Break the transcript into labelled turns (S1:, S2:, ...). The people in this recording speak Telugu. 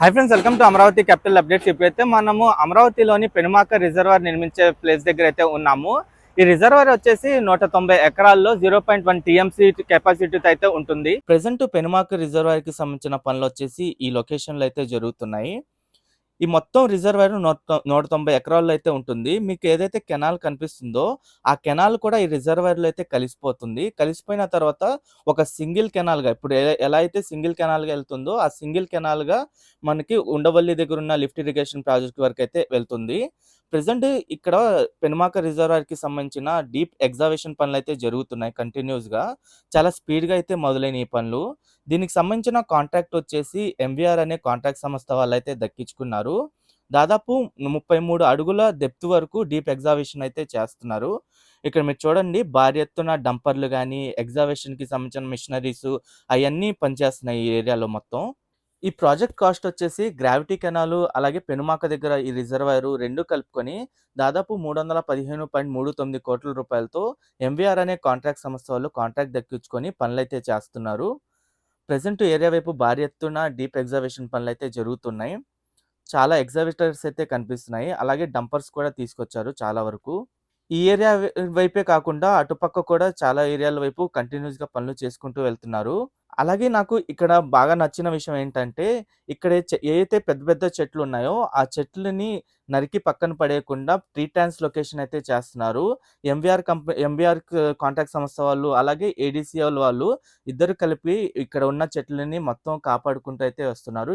S1: Hi friends welcome to Amaravati capital updates ఇప్పుడైతే మనము అమరావతిలోని పెనుమాక రిజర్వర్ నిర్మించే ప్లేస్ దగ్గర అయితే ఉన్నాము. ఈ రిజర్వర్ వచ్చేసి నూట తొంభై ఎకరాల్లో జీరో పాయింట్ వన్ టీఎంసీ కెపాసిటీతో అయితే ఉంటుంది. ప్రెసెంట్ పెనుమాక రిజర్వర్కి సంబంధించిన పనులు వచ్చేసి ఈ లొకేషన్లో అయితే జరుగుతున్నాయి. ఈ మొత్తం రిజర్వాయర్ నూట నూట తొంభై ఎకరాల్లో అయితే ఉంటుంది. మీకు ఏదైతే కెనాల్ కనిపిస్తుందో ఆ కెనాల్ కూడా ఈ రిజర్వాయర్లో అయితే కలిసిపోతుంది. కలిసిపోయిన తర్వాత ఒక సింగిల్ కెనాల్గా ఇప్పుడు ఎలా అయితే సింగిల్ కెనాల్గా వెళ్తుందో ఆ సింగిల్ కెనాల్గా మనకి ఉండవల్లి దగ్గర ఉన్న లిఫ్ట్ ఇరిగేషన్ ప్రాజెక్ట్ వరకు అయితే వెళ్తుంది. ప్రజెంట్ ఇక్కడ పెనుమాక రిజర్వాయర్కి సంబంధించిన డీప్ ఎగ్జావేషన్ పనులు అయితే జరుగుతున్నాయి కంటిన్యూస్గా చాలా స్పీడ్గా అయితే మొదలైన ఈ పనులు. దీనికి సంబంధించిన కాంట్రాక్ట్ వచ్చేసి ఎంవిఆర్ అనే కాంట్రాక్ట్ సంస్థ వాళ్ళు అయితే దక్కించుకున్నారు. దాదాపు ముప్పై మూడు అడుగుల డెప్త్ వరకు డీప్ ఎగ్జావేషన్ అయితే చేస్తున్నారు. ఇక్కడ మీరు చూడండి భారీ ఎత్తున డంపర్లు కానీ ఎగ్జావేషన్కి సంబంధించిన మిషనరీస్ అవన్నీ పనిచేస్తున్నాయి ఈ ఏరియాలో మొత్తం. ఈ ప్రాజెక్ట్ కాస్ట్ వచ్చేసి గ్రావిటీ కెనాలు అలాగే పెనుమాక దగ్గర ఈ రిజర్వాయరు రెండు కలుపుకొని దాదాపు మూడు వందల పదిహేను పాయింట్ మూడు తొమ్మిది కోట్ల రూపాయలతో ఎంవీఆర్ అనే కాంట్రాక్ట్ సంస్థ వాళ్ళు కాంట్రాక్ట్ దక్కించుకొని పనులైతే చేస్తున్నారు. ప్రజెంట్ ఏరియా వైపు భారీ ఎత్తున డీప్ ఎగ్జావేషన్ పనులు అయితే జరుగుతున్నాయి. చాలా ఎగ్జాబిటర్స్ అయితే కనిపిస్తున్నాయి. అలాగే డంపర్స్ కూడా తీసుకొచ్చారు చాలా వరకు. ఈ ఏరియా వైపే కాకుండా అటుపక్క కూడా చాలా ఏరియాల వైపు కంటిన్యూస్గా పనులు చేసుకుంటూ వెళ్తున్నారు. అలాగే నాకు ఇక్కడ బాగా నచ్చిన విషయం ఏంటంటే ఇక్కడ ఏదైతే పెద్ద పెద్ద చెట్లు ఉన్నాయో ఆ చెట్లని నరికి పక్కన పడేయకుండా ట్రీ ట్రాన్స్ లొకేషన్ అయితే చేస్తున్నారు. ఎంబీఆర్ కంపెనీ ఎంబీఆర్ కాంట్రాక్ట్ సంస్థ వాళ్ళు అలాగే ఏడీసీఎల్ వాళ్ళు ఇద్దరు కలిపి ఇక్కడ ఉన్న చెట్లని మొత్తం కాపాడుకుంటూ అయితే వస్తున్నారు.